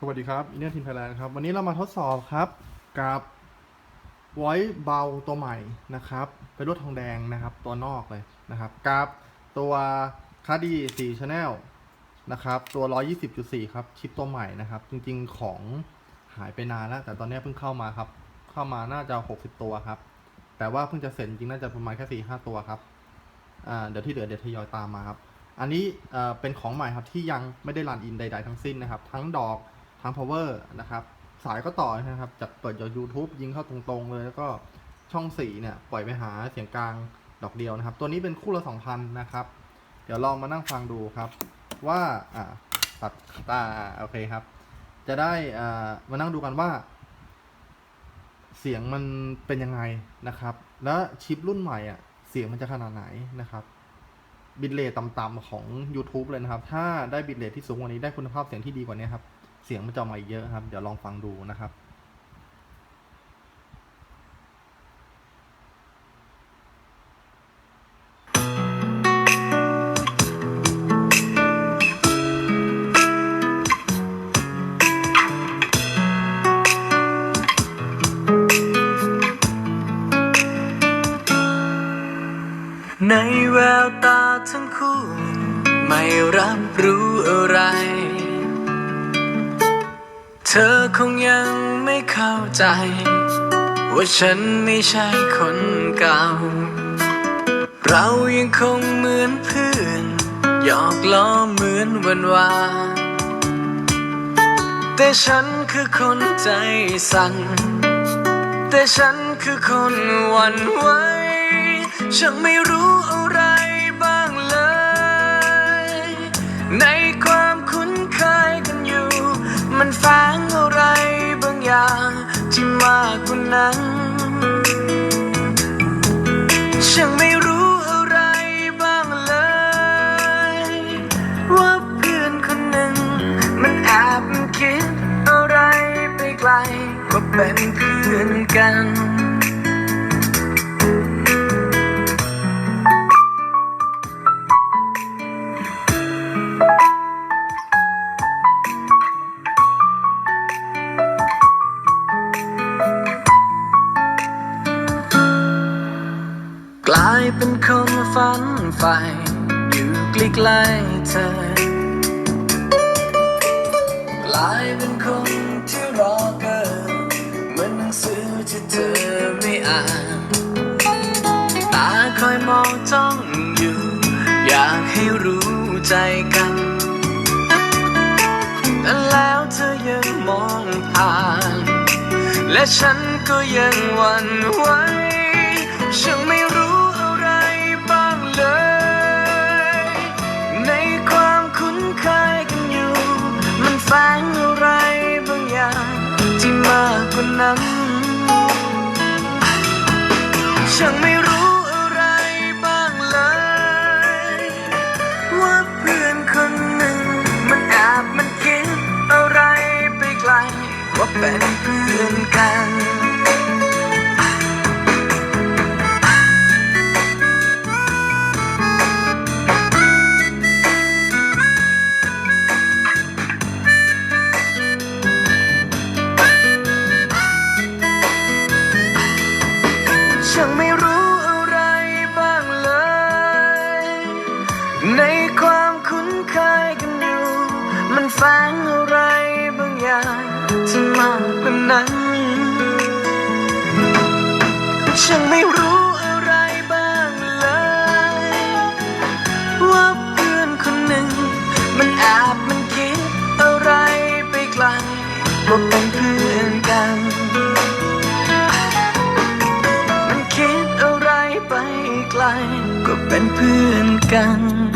สวัสดีครับอินเนียทีมไทยแลนด์ครับ วันนี้เรามาทดสอบครับกับไวเบาตัวใหม่นะครับ เป็นรถทองแดงนะครับ ตัวนอกเลยนะครับกับตัวคาดี4 Channel นะครับ ตัว 120.4 ครับ ชิปตัวใหม่นะครับ จริงๆของหายไปนานแล้ว แต่ตอนนี้เพิ่งเข้ามาครับ เข้ามาน่าจะ 60 ตัวครับ แต่ว่าเพิ่งจะเสร็จจริงน่าจะประมาณแค่ 4-5 ตัวครับเดี๋ยวที่เหลือเดี๋ยวทยอยตามมาครับ อันนี้เป็นของใหม่ครับที่ยังไม่ได้รันอินใด ๆ ทั้งสิ้นนะครับ ทั้งดอก ทั้ง power นะครับ สายก็ต่อนะครับ จากเปิดจาก YouTube ยิงเข้าตรงๆเลย แล้วก็ช่องสีเนี่ย ปล่อยไปหาเสียงกลางดอกเดียวนะครับ ตัวนี้เป็นคู่ละ2,000นะครับ เดี๋ยวลองมานั่งฟังดูครับ ว่าอ่าตัดตาโอเคครับ จะได้อ่ามานั่งดูกันว่า เสียงมันเป็นยังไงนะครับ แล้วชิปรุ่นใหม่อะเสียงมันจะขนาดไหนนะครับบิตเรทต่ำๆของ YouTube เลยนะครับ ถ้าได้บิตเรทที่สูงกว่านี้ได้คุณภาพเสียงที่ดีกว่านี้ครับ เสียงมันจะออกมาเยอะครับ เดี๋ยวลองฟังดูนะครับในแววตาทั้งคู่ ไม่รับรู้ เธอคงยังไม่เข้าใจ ว่าฉันไม่ใช่คนเก่า เรายังคงเหมือนเพื่อนหยอกล้อเหมือนวันวานแต่ฉันคือคนใจสั่น แต่ฉันคือคนหวั่นไหวฉันไม่รู้อะไร ที่มากกว่านั้น ฉันไม่รู้อะไรบ้างเลย ว่าเพื่อนคนหนึ่ง มันแอบคิดอะไรไปไกล ว่าเป็นเพื่อนกัน นคนฝันใฝ่อยู่ใกล้ๆเธอกลายเป็นคนที่รอเกินเหมือนหนังสือที่เธอไม่อ่าน ตาคอยมองจ้องอยู่ อยากให้รู้ใจกันแต่แล้วเธอยังมองผ่าน และฉันก็ยังหวั่นไหวฉันไม่รู้ นั้น ช่างไม่รู้อะไรบ้างเลย ว่าเพื่อนคนหนึ่ง มันแอบมันคิดอะไรไปไกล ว่าเป็นเพื่อนกัน ฉันไม่รู้อะไรบ้างเลย ในความคุ้นเคยกันอยู่มันแฝงอะไรบางอย่างที่มากกว่านั้นฉันไม่รู้อะไรบ้างเลย ว่าเพื่อนคนหนึ่ง มันแอบมันคิดอะไรไปไกลว่าเป็นเพื่อน เป็นเพื่อนกัน